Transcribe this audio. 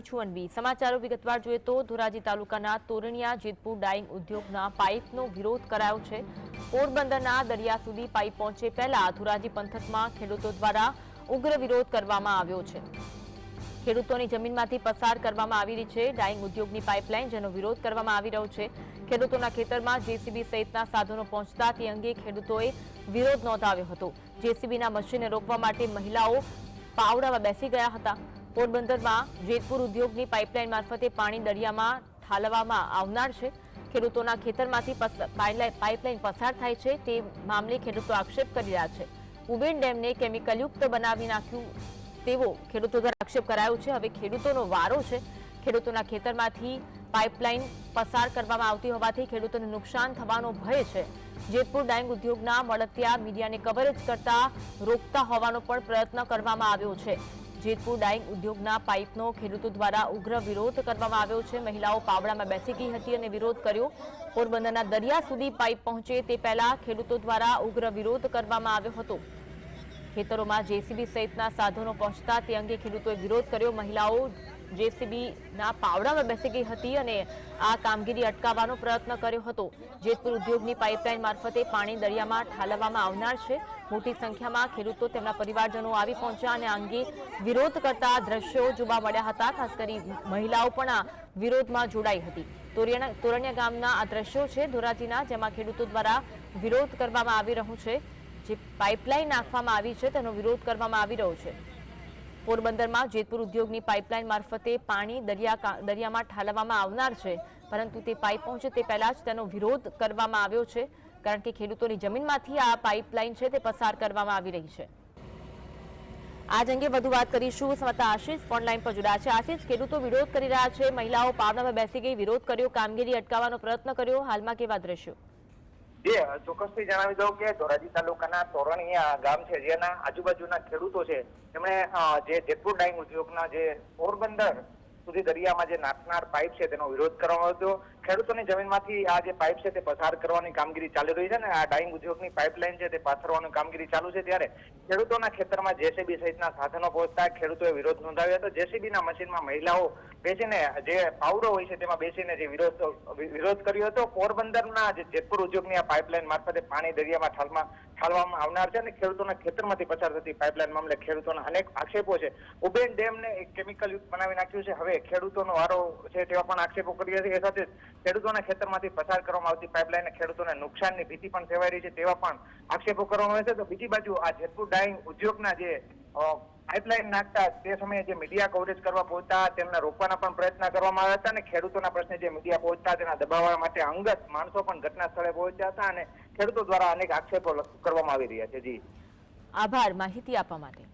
હું છું અનવી. સમાચારો વિગતવાર જોઈએ તો ધોરાજી તાલુકાના તોરણિયા જેતપુર ડાઇંગ ઉદ્યોગના પાઇપનો વિરોધ કરાયો છે. પોરબંદરના દરિયા સુધી પાઇપ પહોંચે પહેલા ધોરાજી પંથકમાં ખેડૂતો દ્વારા ઉગ્ર વિરોધ કરવામાં આવ્યો છે. ખેડૂતોની જમીનમાંથી પસાર કરવામાં આવી રહી છે. ડાઇંગ ઉદ્યોગની પાઇપલાઇન જેનો વિરોધ કરવામાં આવી રહ્યો છે. ખેડૂતોના ખેતરમાં જેસીબી સહિતના સાધનો પહોંચતા તે અંગે ખેડૂતોએ વિરોધ નોંધાવ્યો હતો. જેસીબીના મશીનને રોકવા માટે મહિલાઓ પાવડામાં બેસી ગયા હતા. પોરબંદરમાં જેતપુર ઉદ્યોગની પાઇપલાઇન મારફતે પાણી દરિયામાં ઠાલવવામાં આવનાર છે. ખેડૂતોના ખેતરમાંથી પાઇપલાઇન પસાર થાય છે તે મામલે ખેડૂતો આક્ષેપ કરી રહ્યા છે. ઉબેન ડેમને કેમિકલયુક્ત બનાવી નાખ્યું તેવો ખેડૂતો દ્વારા આક્ષેપ કરાયો છે. હવે ખેડૂતોનો વારો છે. ખેડૂતોના ખેતરમાંથી પાઇપલાઇન પસાર કરવામાં આવતી હોવાથી ખેડૂતોને નુકસાન થવાનો ભય છે. જેતપુર ડાંગ ઉદ્યોગના મળતિયા મીડિયાને કવરેજ કરતા રોકતા હોવાનો પણ પ્રયત્ન કરવામાં આવ્યો છે. જેતપુર ડાઇંગ ઉદ્યોગના પાઇપનો ખેડૂતો દ્વારા ઉગ્ર વિરોધ કરવામાં આવ્યો છે. મહિલાઓ પાવડામાં બેસી ગઈ હતી અને વિરોધ કર્યો. પોરબંદરના દરિયા સુધી પાઇપ પહોંચે તે પહેલા ખેડૂતો દ્વારા ઉગ્ર વિરોધ કરવામાં આવ્યો હતો. ખેતરોમાં જેસીબી સહિતના સાધનો પહોંચતા તે અંગે ખેડૂતોએ વિરોધ કર્યો. મહિલાઓ જેસીબીના પાવડામાં બેસી ગઈ હતી અને આ કામગીરી અટકાવવાનો પ્રયત્ન કર્યો હતો. જેતપુર ઉદ્યોગની પાઇપલાઇન મારફતે પાણી દરિયામાં ઠાલવવામાં આવનાર છે. મોટી સંખ્યામાં ખેડૂતો તેમના પરિવારજનો આવી પહોંચ્યા અને અંગે વિરોધ કરતા દ્રશ્યો જોવા મળ્યા હતા. ખાસ કરી મહિલાઓ પણ આ વિરોધમાં જોડાઈ હતી. તોરણિયા ગામના આ દ્રશ્યો છે ધોરાજીના, જેમાં ખેડૂતો દ્વારા વિરોધ કરવામાં આવી રહ્યો છે. જે પાઇપલાઇન નાખવામાં આવી છે, તેનો વિરોધ કરવામાં આવી રહ્યો છે. પોરબંદરમાં જેતપુર ઉદ્યોગની પાઇપલાઇન મારફતે પાણી દરિયા દરિયામાં ઠાલવવામાં આવનાર છે, પરંતુ તે પાઇપ પહોંચે તે પહેલા જ તેનો વિરોધ કરવામાં આવ્યો છે, કારણ કે ખેડૂતોની જમીનમાંથી આ પાઇપલાઇન છે તે પસાર કરવામાં આવી રહી છે. આજ અંગે વધુ વાત કરીશું સ્વતા આશીષ ફોન લાઈન પર જોડાયા છે. આશીષ, ખેડૂતો વિરોધ કરી રહ્યા છે, મહિલાઓ પાવડામાં બેસી ગઈ, વિરોધ કર્યો, કામગીરી અટકાવવાનો પ્રયત્ન કર્યો, હાલમાં કેવા દ્રશ્યો? જે ચોક્કસથી જણાવી દઉં કે ધોરાજી તાલુકાના તોરણીયા ગામ છે જેના આજુબાજુના ખેડૂતો છે તેમણે અ, જે જેતપુર ડાઈંગ ઉદ્યોગના જે પોરબંદર સુધી દરિયામાં જે નાખનાર પાઇપ છે તેનો વિરોધ આવ્યો હતો. ખેડૂતોની જમીનમાંથી આ જે પાઇપ છે તે પસાર કરવાની કામગીરી ચાલી રહી છે ને આ ડાઈંગ ઉદ્યોગની પાઇપલાઇન છે તે પાથરવાની કામગીરી ચાલુ છે ત્યારે ખેડૂતોના ખેતરમાં જેસીબી સહિતના સાધનો પહોંચતા ખેડૂતોએ વિરોધ નોંધાવ્યો હતો. જેસીબીના મશીનમાં મહિલાઓ બેસીને જે પાવડો હોય છે તેમાં બેસીને જે વિરોધ વિરોધ કર્યો હતો. પોરબંદરના જે જેતપુર ઉદ્યોગની આ પાઇપલાઇન મારફતે પાણી દરિયામાં ઠાલમાં, ઠાલવામાં આવનાર છે અને ખેડૂતોના ખેતરમાંથી પસાર થતી પાઇપલાઇન મામલે ખેડૂતોના અનેક આક્ષેપો છે. ઉબેન ડેમને એક કેમિકલ યુક્ત બનાવી નાખ્યું છે. હવે ખેડૂતોનો વારો છે તેવા પણ આક્ષેપો કર્યા છે. એ સાથે ખેડૂતોના ખેતરમાંથી પસાર કરવામાં આવતી પાઇપલાઇન ખેડૂતોને નુકસાનની ભીતિ પણ સેવાઈ રહી છે તેવા પણ આક્ષેપો કરવામાં આવે છે. તો બીજી બાજુ આ જેતપુર ડાઈંગ ઉદ્યોગના જે પાઇપલાઇન નાખતા તે સમયે જે મીડિયા કવરેજ કરવા પહોંચતા, તેમને રોકવાના પણ પ્રયત્ન કરવામાં આવ્યા હતા અને ખેડૂતોના પ્રશ્ને જે મીડિયા પહોંચતા, તેના દબાવવા માટે અંગત માણસો પણ ઘટના સ્થળે પહોંચ્યા હતા અને ખેડૂતો દ્વારા અનેક આક્ષેપો કરવામાં આવી રહ્યા છે. જી. આભાર. માહિતી આપવા માટે.